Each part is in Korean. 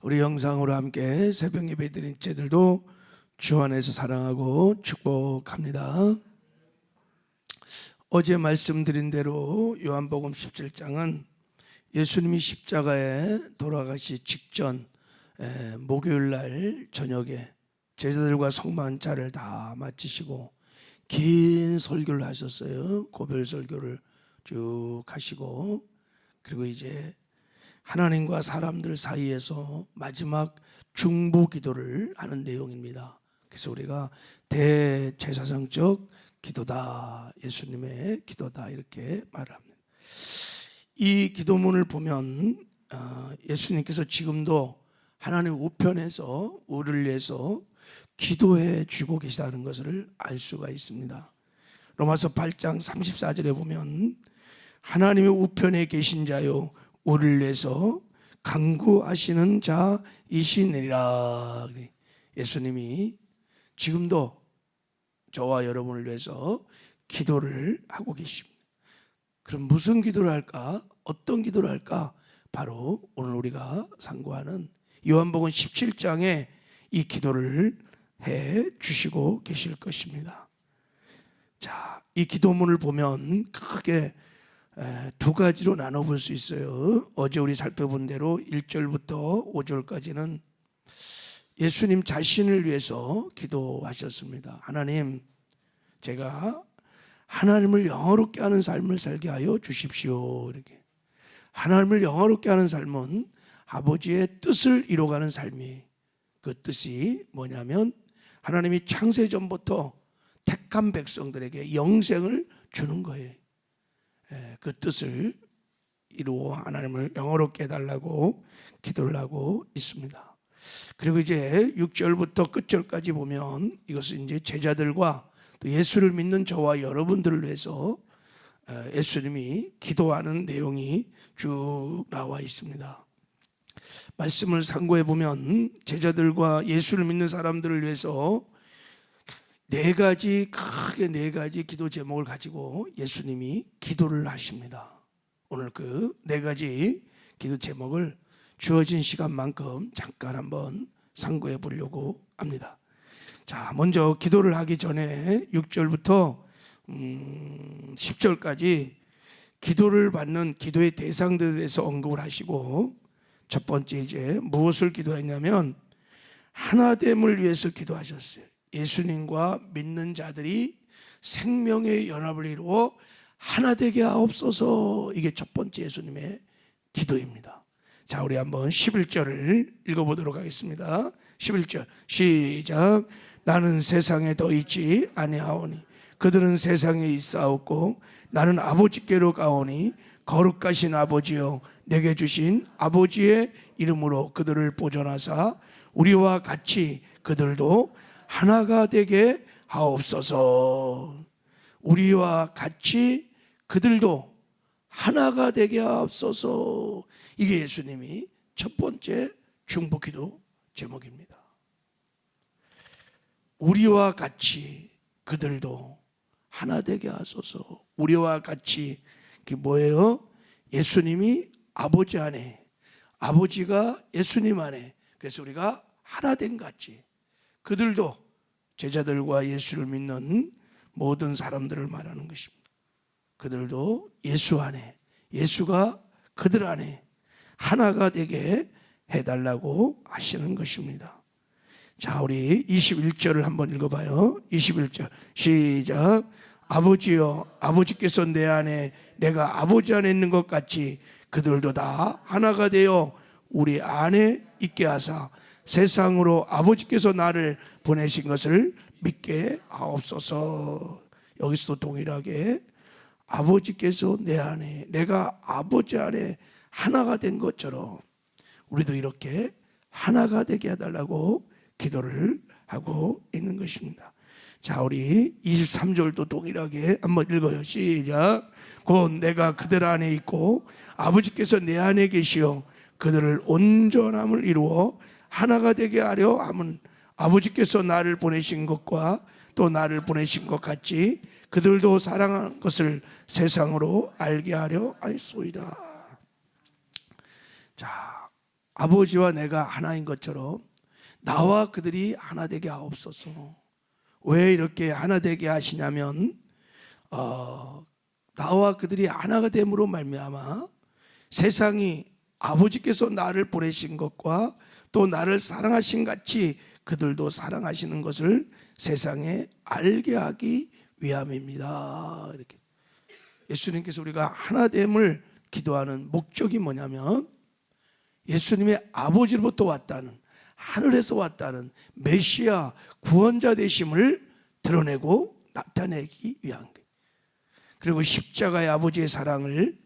우리 영상으로 함께 새벽 예배 드린 제들도 주 안에서 사랑하고 축복합니다. 어제 말씀드린 대로 요한복음 17장은 예수님이 십자가에 돌아가시 직전 에, 목요일 날 저녁에 제자들과 성만차를 다 마치시고 긴 설교를 하셨어요. 고별 설교를 쭉 하시고 그리고 이제 하나님과 사람들 사이에서 마지막 중보 기도를 하는 내용입니다. 그래서 우리가 대제사장적 기도다. 예수님의 기도다. 이렇게 말을 합니다. 이 기도문을 보면 어, 예수님께서 지금도 하나님 우편에서 우리를 위해서 기도해 주고 계시다는 것을 알 수가 있습니다. 로마서 8장 34절에 보면 하나님의 우편에 계신 자요 우리를 위해서 강구하시는 자이시니라. 예수님이 지금도 저와 여러분을 위해서 기도를 하고 계십니다. 그럼 무슨 기도를 할까? 어떤 기도를 할까? 바로 오늘 우리가 상고하는 요한복음 17장에 이 기도를 해 주시고 계실 것입니다. 자, 이 기도문을 보면 크게 에, 두 가지로 나눠 볼 수 있어요. 어제 우리 살펴본 대로 1절부터 5절까지는 예수님 자신을 위해서 기도하셨습니다. 하나님, 제가 하나님을 영화롭게 하는 삶을 살게 하여 주십시오. 이렇게. 하나님을 영화롭게 하는 삶은 아버지의 뜻을 이뤄가는 삶이 그 뜻이 뭐냐면 하나님이 창세 전부터 택한 백성들에게 영생을 주는 거예요. 예, 그 뜻을 이루어 하나님을 영어롭게 해달라고 기도를 하고 있습니다. 그리고 이제 6절부터 끝절까지 보면 이것은 이제 제자들과 또 예수를 믿는 저와 여러분들을 위해서 어, 예수님이 기도하는 내용이 쭉 나와 있습니다. 말씀을 상고해 보면 제자들과 예수를 믿는 사람들을 위해서 네 가지 크게 네 가지 기도 제목을 가지고 예수님이 기도를 하십니다. 오늘 그 네 가지 기도 제목을 주어진 시간만큼 잠깐 한번 상고해 보려고 합니다. 자, 먼저 기도를 하기 전에 6절부터 음, 10절까지 기도를 받는 기도의 대상들에 대해서 언급을 하시고 첫 번째 이제 무엇을 기도했냐면 하나됨을 위해서 기도하셨어요. 예수님과 믿는 자들이 생명의 연합을 이루어 하나 되게 하옵소서. 이게 첫 번째 예수님의 기도입니다. 자, 우리 한번 11절을 읽어 보도록 하겠습니다. 11절 시작. 나는 세상에 더 있지 아니하오니 그들은 세상에 있사옵고 나는 아버지께로 가오니 거룩하신 아버지여 내게 주신 아버지의 이름으로 그들을 보존하사 우리와 같이 그들도 하나가 되게 하옵소서. 우리와 같이 그들도 하나가 되게 하옵소서. 이게 예수님이 첫 번째 중보기도 제목입니다. 우리와 같이 그들도 하나 되게 하소서. 우리와 같이 그게 뭐예요? 예수님이 아버지 안에 아버지가 예수님 안에 그래서 우리가 하나 된 같이 그들도 제자들과 예수를 믿는 모든 사람들을 말하는 것입니다. 그들도 예수 안에 예수가 그들 안에 하나가 되게 해달라고 하시는 것입니다. 자, 우리 21절을 한번 읽어봐요. 21절 시작. 아버지여, 아버지께서 내 안에 내가 아버지 안에 있는 것 같이 그들도 다 하나가 되어 우리 안에 있게 하사 세상으로 아버지께서 나를 보내신 것을 믿게 하옵소서. 여기서도 동일하게 아버지께서 내 안에 내가 아버지 안에 하나가 된 것처럼 우리도 이렇게 하나가 되게 해달라고 기도를 하고 있는 것입니다. 자, 우리 23절도 동일하게 한번 읽어요. 시작. 곧 내가 그들 안에 있고 아버지께서 내 안에 계시어 그들을 온전함을 이루어 하나가 되게 하려 함은 아버지께서 나를 보내신 것과 또 나를 보내신 것 같이 그들도 사랑하는 것을 세상으로 알게 하려 하였소이다. 자, 아버지와 내가 하나인 것처럼 나와 그들이 하나 되게 하옵소서. 왜 이렇게 하나 되게 하시냐면 어, 나와 그들이 하나가 됨으로 말미암아 세상이 아버지께서 나를 보내신 것과 또 나를 사랑하신 같이 그들도 사랑하시는 것을 세상에 알게 하기 위함입니다. 이렇게 예수님께서 우리가 하나됨을 기도하는 목적이 뭐냐면 예수님의 아버지로부터 왔다는 하늘에서 왔다는 메시아 구원자 되심을 드러내고 나타내기 위한 거예요. 그리고 십자가의 아버지의 사랑을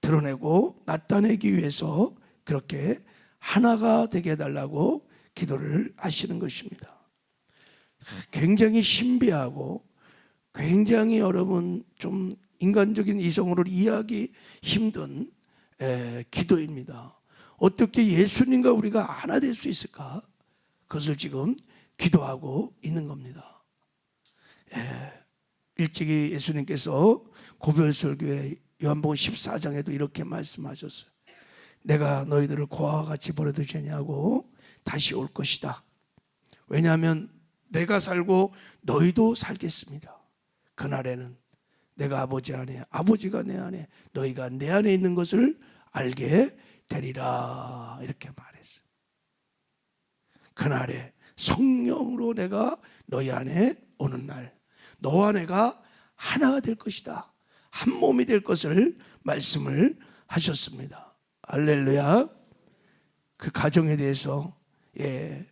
드러내고 나타내기 위해서 그렇게 하나가 되게 해달라고 기도를 하시는 것입니다. 굉장히 신비하고 굉장히 여러분 좀 인간적인 이성으로 이해하기 힘든 에, 기도입니다. 어떻게 예수님과 우리가 하나 될 수 있을까? 그것을 지금 기도하고 있는 겁니다. 예, 일찍이 예수님께서 고별설교의 요한복음 14장에도 이렇게 말씀하셨어요. 내가 너희들을 고아와 같이 버려두겠냐고 다시 올 것이다. 왜냐하면 내가 살고 너희도 살겠습니다. 그날에는 내가 아버지 안에 아버지가 내 안에 너희가 내 안에 있는 것을 알게 되리라 이렇게 말했어요. 그날에 성령으로 내가 너희 안에 오는 날 너와 내가 하나가 될 것이다. 한 몸이 될 것을 말씀을 하셨습니다. 할렐루야. 그 가정에 대해서 예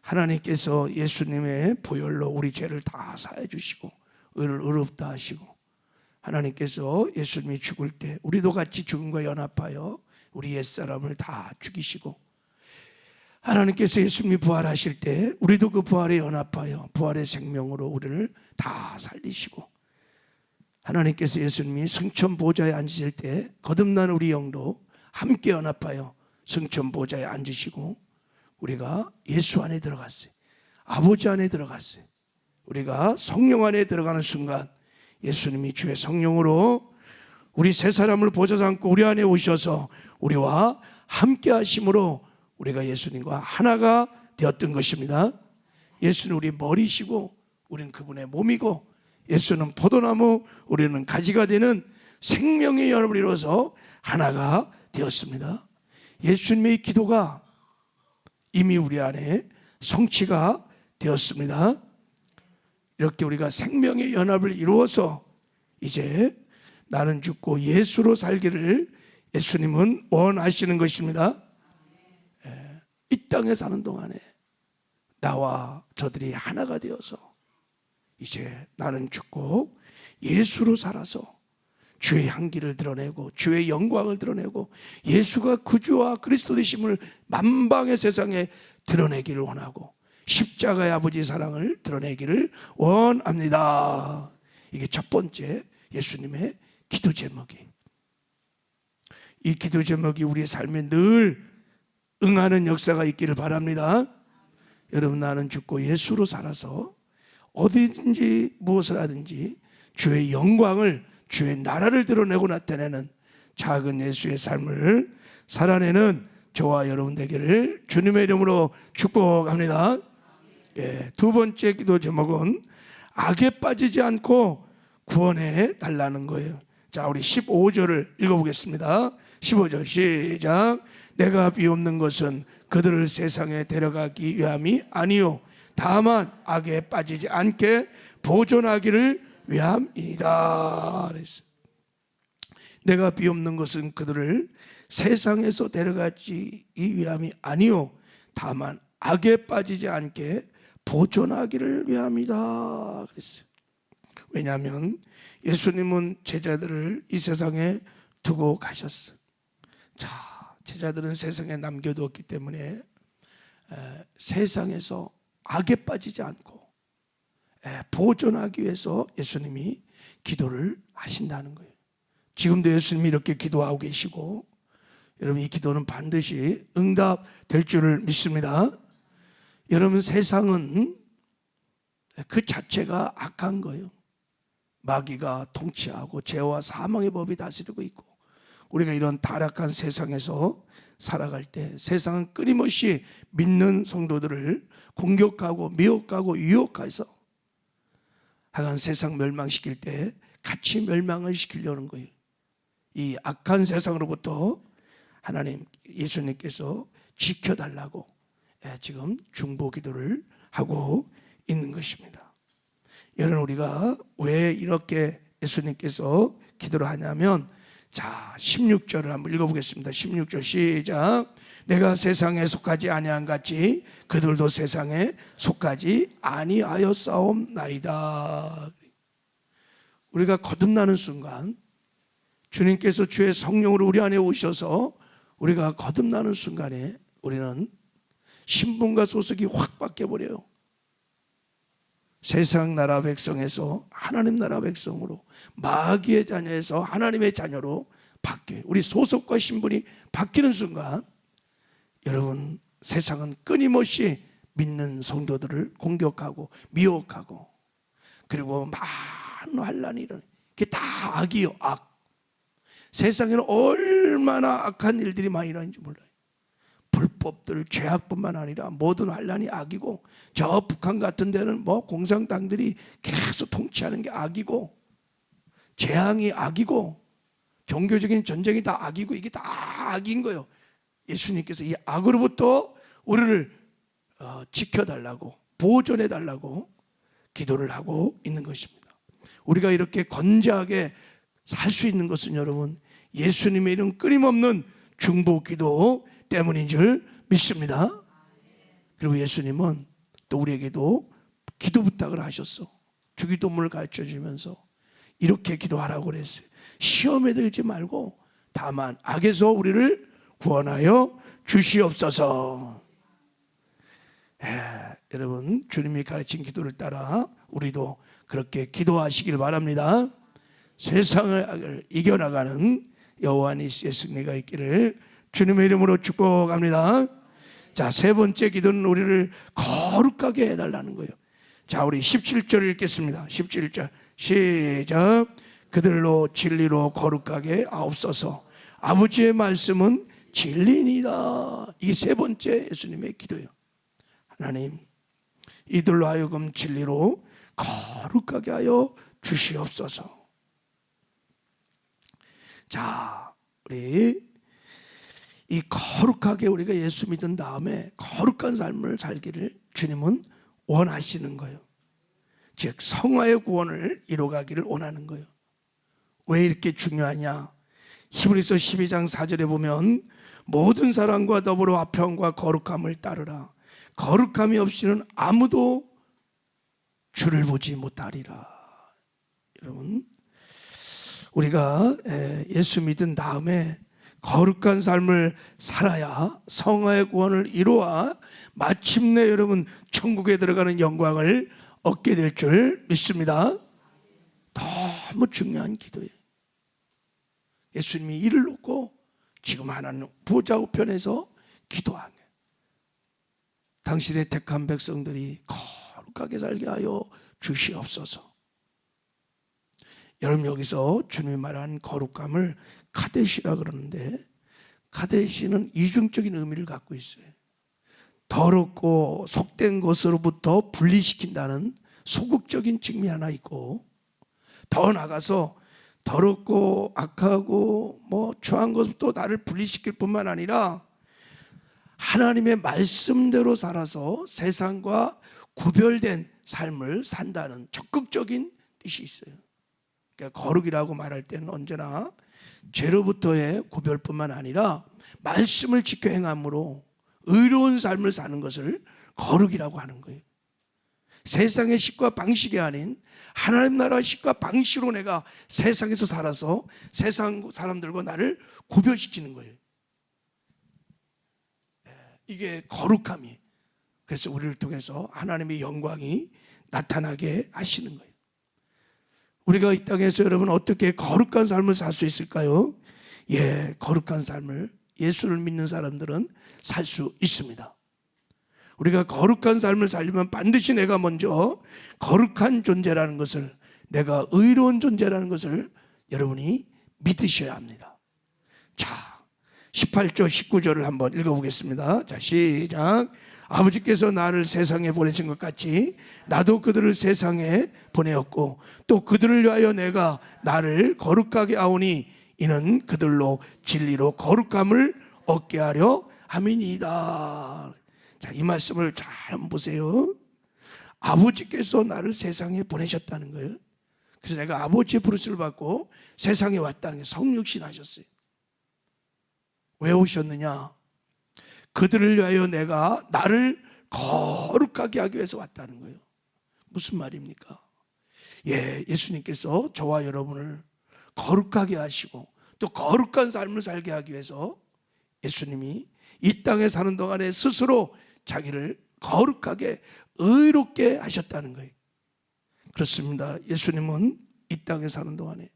하나님께서 예수님의 보혈로 우리 죄를 다 사해 주시고 의를 의롭다 하시고 하나님께서 예수님이 죽을 때 우리도 같이 죽음과 연합하여 우리 옛사람을 다 죽이시고 하나님께서 예수님이 부활하실 때 우리도 그 부활에 연합하여 부활의 생명으로 우리를 다 살리시고 하나님께서 예수님이 성천 보좌에 앉으실 때 거듭난 우리 영도 함께 연합하여 성천 보좌에 앉으시고 우리가 예수 안에 들어갔어요. 아버지 안에 들어갔어요. 우리가 성령 안에 들어가는 순간 예수님이 주의 성령으로 우리 세 사람을 보좌 삼고 우리 안에 오셔서 우리와 함께 하심으로 우리가 예수님과 하나가 되었던 것입니다. 예수는 우리 머리시고 우리는 그분의 몸이고 예수는 포도나무 우리는 가지가 되는 생명의 연합을 이루어서 하나가 되었습니다. 예수님의 기도가 이미 우리 안에 성취가 되었습니다. 이렇게 우리가 생명의 연합을 이루어서 이제 나는 죽고 예수로 살기를 예수님은 원하시는 것입니다. 예, 이 땅에 사는 동안에 나와 저들이 하나가 되어서 이제 나는 죽고 예수로 살아서 주의 향기를 드러내고 주의 영광을 드러내고 예수가 구주와 그리스도 되심을 만방의 세상에 드러내기를 원하고 십자가의 아버지 사랑을 드러내기를 원합니다. 이게 첫 번째 예수님의 기도 제목이. 이 기도 제목이 우리의 삶에 늘 응하는 역사가 있기를 바랍니다. 여러분 나는 죽고 예수로 살아서 어디든지 무엇을 하든지 주의 영광을 주의 나라를 드러내고 나타내는 작은 예수의 삶을 살아내는 저와 여러분 되기를 주님의 이름으로 축복합니다. 예, 두 번째 기도 제목은 악에 빠지지 않고 구원해 달라는 거예요. 자, 우리 15절을 읽어보겠습니다. 15절 시작. 내가 비옵는 것은 그들을 세상에 데려가기 위함이 아니요 다만 악에 빠지지 않게 보존하기를 위함이니다. 내가 비옵는 것은 그들을 세상에서 데려가지 위함이 아니요 다만 악에 빠지지 않게 보존하기를 위함이다. 왜냐하면 예수님은 제자들을 이 세상에 두고 가셨어요. 자, 제자들은 세상에 남겨두었기 때문에 에, 세상에서 악에 빠지지 않고 에, 보존하기 위해서 예수님이 기도를 하신다는 거예요. 지금도 예수님이 이렇게 기도하고 계시고 여러분 이 기도는 반드시 응답될 줄을 믿습니다. 여러분 세상은 그 자체가 악한 거예요. 마귀가 통치하고 죄와 사망의 법이 다스리고 있고 우리가 이런 타락한 세상에서 살아갈 때 세상은 끊임없이 믿는 성도들을 공격하고 미혹하고 유혹해서 하여간 세상 멸망시킬 때 같이 멸망을 시키려는 거예요. 이 악한 세상으로부터 하나님 예수님께서 지켜달라고 예, 지금 중보 기도를 하고 있는 것입니다. 여러분 우리가 왜 이렇게 예수님께서 기도를 하냐면 자 16절을 한번 읽어보겠습니다. 16절 시작. 내가 세상에 속하지 아니한 같이 그들도 세상에 속하지 아니하여 싸움나이다. 우리가 거듭나는 순간 주님께서 주의 성령으로 우리 안에 오셔서 우리가 거듭나는 순간에 우리는 신분과 소속이 확 바뀌어 버려요. 세상 나라 백성에서 하나님 나라 백성으로 마귀의 자녀에서 하나님의 자녀로 바뀌어요. 우리 소속과 신분이 바뀌는 순간 여러분 세상은 끊임없이 믿는 성도들을 공격하고 미혹하고 그리고 많은 환란이 일어나. 그게 다 악이요, 악. 세상에는 얼마나 악한 일들이 많이 일어나는지 몰라요. 불법들, 죄악뿐만 아니라 모든 환란이 악이고 저 북한 같은 데는 뭐 공산당들이 계속 통치하는 게 악이고 재앙이 악이고 종교적인 전쟁이 다 악이고 이게 다 악인 거예요. 예수님께서 이 악으로부터 우리를 어, 지켜달라고 보존해 달라고 기도를 하고 있는 것입니다. 우리가 이렇게 건재하게 살 수 있는 것은 여러분 예수님의 이름 끊임없는 중보 기도 때문인 줄 믿습니다. 그리고 예수님은 또 우리에게도 기도 부탁을 하셨어. 주기도문을 가르쳐 주면서 이렇게 기도하라고 그랬어요. 시험에 들지 말고 다만 악에서 우리를 구원하여 주시옵소서. 예, 여러분 주님이 가르친 기도를 따라 우리도 그렇게 기도하시길 바랍니다. 세상을 이겨나가는 여호와 니스의 승리가 있기를 주님의 이름으로 축복합니다. 자, 세 번째 기도는 우리를 거룩하게 해달라는 거예요. 자, 우리 17절 읽겠습니다. 17절 시작. 그들로 진리로 거룩하게 하옵소서. 아버지의 말씀은 진리니다. 이게 세 번째 예수님의 기도예요. 하나님, 이들로 하여금 진리로 거룩하게 하여 주시옵소서. 자, 우리 이 거룩하게 우리가 예수 믿은 다음에 거룩한 삶을 살기를 주님은 원하시는 거예요. 즉 성화의 구원을 이루가기를 원하는 거예요. 왜 이렇게 중요하냐? 히브리서 12장 4절에 보면 모든 사람과 더불어 화평과 거룩함을 따르라. 거룩함이 없이는 아무도 주를 보지 못하리라. 여러분, 우리가 예수 믿은 다음에 거룩한 삶을 살아야 성화의 구원을 이루어 마침내 여러분 천국에 들어가는 영광을 얻게 될 줄 믿습니다. 너무 중요한 기도예요. 예수님이 이를 놓고 지금 하나님 보좌 우편에서 기도하네. 당신의 택한 백성들이 거룩하게 살게 하여 주시옵소서. 여러분 여기서 주님이 말한 거룩함을 카데시라 그러는데 카데시는 이중적인 의미를 갖고 있어요. 더럽고 속된 것으로부터 분리시킨다는 소극적인 측면이 하나 있고 더 나가서 더럽고 악하고 뭐 추한 것부터 나를 분리시킬 뿐만 아니라 하나님의 말씀대로 살아서 세상과 구별된 삶을 산다는 적극적인 뜻이 있어요. 그러니까 거룩이라고 말할 때는 언제나 죄로부터의 구별뿐만 아니라 말씀을 지켜 행함으로 의로운 삶을 사는 것을 거룩이라고 하는 거예요. 세상의 식과 방식이 아닌 하나님 나라 식과 방식으로 내가 세상에서 살아서 세상 사람들과 나를 구별시키는 거예요. 예, 이게 거룩함이. 그래서 우리를 통해서 하나님의 영광이 나타나게 하시는 거예요. 우리가 이 땅에서 여러분 어떻게 거룩한 삶을 살 수 있을까요? 예, 거룩한 삶을 예수를 믿는 사람들은 살 수 있습니다. 우리가 거룩한 삶을 살려면 반드시 내가 먼저 거룩한 존재라는 것을 내가 의로운 존재라는 것을 여러분이 믿으셔야 합니다. 자, 18절 19절을 한번 읽어보겠습니다. 자 시작. 아버지께서 나를 세상에 보내신 것 같이 나도 그들을 세상에 보내었고 또 그들을 위하여 내가 나를 거룩하게 하오니 이는 그들로 진리로 거룩함을 얻게 하려 함이니이다. 자, 이 말씀을 잘 보세요. 아버지께서 나를 세상에 보내셨다는 거예요. 그래서 내가 아버지의 부르심을 받고 세상에 왔다는 게 성육신 하셨어요. 왜 오셨느냐? 그들을 위하여 내가 나를 거룩하게 하기 위해서 왔다는 거예요. 무슨 말입니까? 예, 예수님께서 저와 여러분을 거룩하게 하시고 또 거룩한 삶을 살게 하기 위해서 예수님이 이 땅에 사는 동안에 스스로 자기를 거룩하게 의롭게 하셨다는 거예요. 그렇습니다. 예수님은 이 땅에 사는 동안에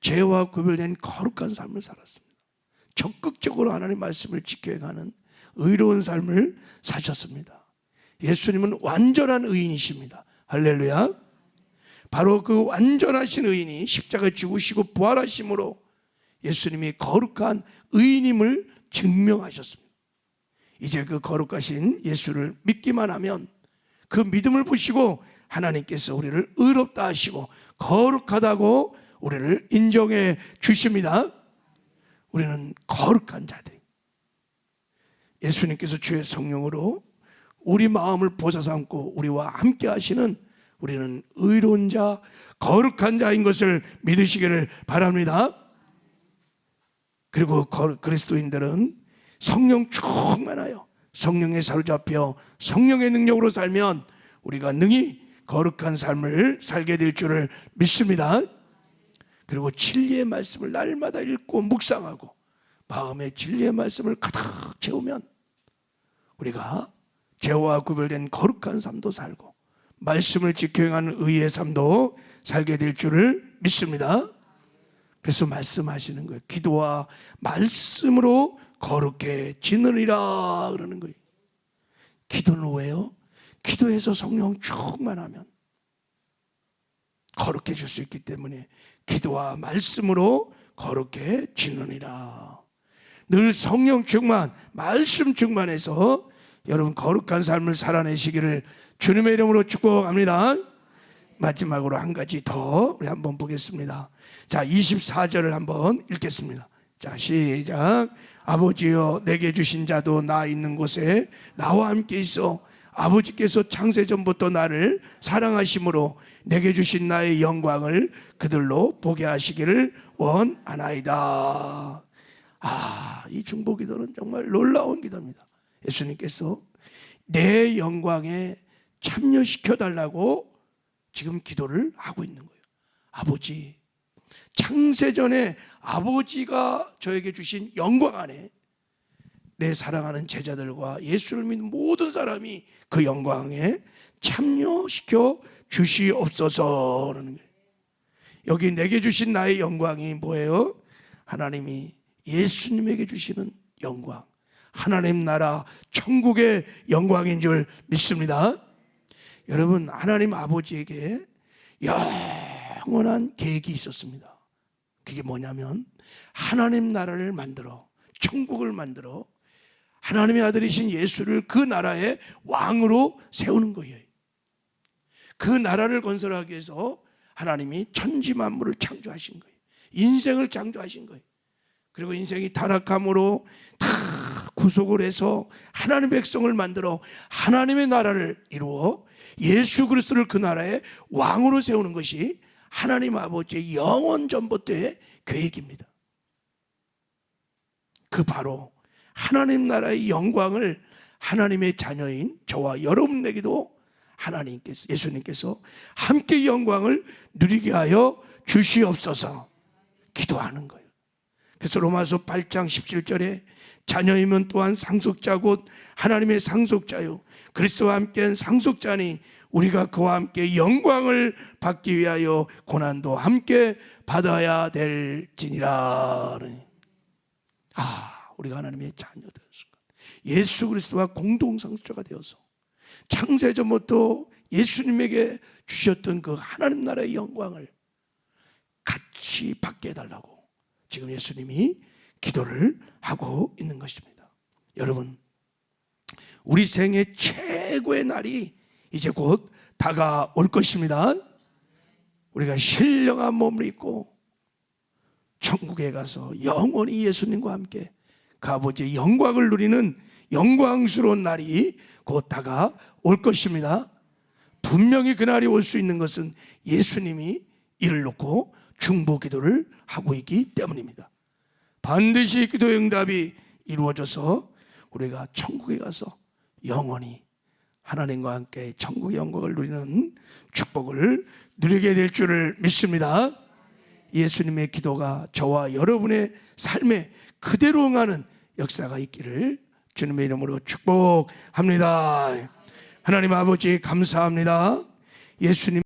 죄와 구별된 거룩한 삶을 살았습니다. 적극적으로 하나님의 말씀을 지켜 행하는 의로운 삶을 사셨습니다. 예수님은 완전한 의인이십니다. 할렐루야. 바로 그 완전하신 의인이 십자가에 죽으시고 부활하심으로 예수님이 거룩한 의인임을 증명하셨습니다. 이제 그 거룩하신 예수를 믿기만 하면 그 믿음을 보시고 하나님께서 우리를 의롭다 하시고 거룩하다고 우리를 인정해 주십니다. 우리는 거룩한 자들이 예수님께서 주의 성령으로 우리 마음을 보사 삼고 우리와 함께 하시는 우리는 의로운 자, 거룩한 자인 것을 믿으시기를 바랍니다. 그리고 거- 그리스도인들은 성령 충만하여 성령에 사로잡혀 성령의 능력으로 살면 우리가 능히 거룩한 삶을 살게 될 줄을 믿습니다. 그리고 진리의 말씀을 날마다 읽고 묵상하고 마음에 진리의 말씀을 가득 채우면 우리가 죄와 구별된 거룩한 삶도 살고 말씀을 지켜 행하는 의의 삶도 살게 될 줄을 믿습니다. 그래서 말씀하시는 거예요. 기도와 말씀으로 거룩해지느니라 그러는 거예요. 기도는 왜요? 기도해서 성령 충만하면 거룩해질 수 있기 때문에 기도와 말씀으로 거룩해 지느니라. 늘 성령 충만, 말씀 충만해서 여러분 거룩한 삶을 살아내시기를 주님의 이름으로 축복합니다. 마지막으로 한 가지 더 우리 한번 보겠습니다. 자, 24절을 한번 읽겠습니다. 자, 시작. 아버지여 내게 주신 자도 나 있는 곳에 나와 함께 있어 아버지께서 창세 전부터 나를 사랑하심으로 내게 주신 나의 영광을 그들로 보게 하시기를 원하나이다. 아, 이 중보 기도는 정말 놀라운 기도입니다. 예수님께서 내 영광에 참여시켜 달라고 지금 기도를 하고 있는 거예요. 아버지, 창세전에 아버지가 저에게 주신 영광 안에 내 사랑하는 제자들과 예수를 믿는 모든 사람이 그 영광에 참여시켜 주시옵소서라는 거예요. 여기 내게 주신 나의 영광이 뭐예요? 하나님이 예수님에게 주시는 영광. 하나님 나라 천국의 영광인 줄 믿습니다. 여러분 하나님 아버지에게 영원한 계획이 있었습니다. 그게 뭐냐면 하나님 나라를 만들어 천국을 만들어 하나님의 아들이신 예수를 그 나라의 왕으로 세우는 거예요. 그 나라를 건설하기 위해서 하나님이 천지 만물을 창조하신 거예요. 인생을 창조하신 거예요. 그리고 인생이 타락함으로 다 구속을 해서 하나님의 백성을 만들어 하나님의 나라를 이루어 예수 그리스도를 그 나라의 왕으로 세우는 것이 하나님 아버지의 영원 전부터의 계획입니다. 그 바로 하나님 나라의 영광을 하나님의 자녀인 저와 여러분에게도 하나님께서 예수님께서 함께 영광을 누리게 하여 주시옵소서 기도하는 거예요. 그래서 로마서 8장 17절에 자녀이면 또한 상속자 곧 하나님의 상속자요 그리스도와 함께한 상속자니 우리가 그와 함께 영광을 받기 위하여 고난도 함께 받아야 될지니라. 아, 우리가 하나님의 자녀된 순간 예수 그리스도와 공동 상속자가 되어서 창세전부터 예수님에게 주셨던 그 하나님 나라의 영광을 같이 받게 해달라고 지금 예수님이 기도를 하고 있는 것입니다. 여러분, 우리 생애 최고의 날이 이제 곧 다가올 것입니다. 우리가 신령한 몸을 입고 천국에 가서 영원히 예수님과 함께 그 아버지의 영광을 누리는 영광스러운 날이 곧 다가올 것입니다. 분명히 그날이 올 수 있는 것은 예수님이 이를 놓고 중보 기도를 하고 있기 때문입니다. 반드시 기도 응답이 이루어져서 우리가 천국에 가서 영원히 하나님과 함께 천국의 영광을 누리는 축복을 누리게 될 줄을 믿습니다. 예수님의 기도가 저와 여러분의 삶에 그대로 응하는 역사가 있기를 주님의 이름으로 축복합니다. 하나님 아버지 감사합니다. 예수님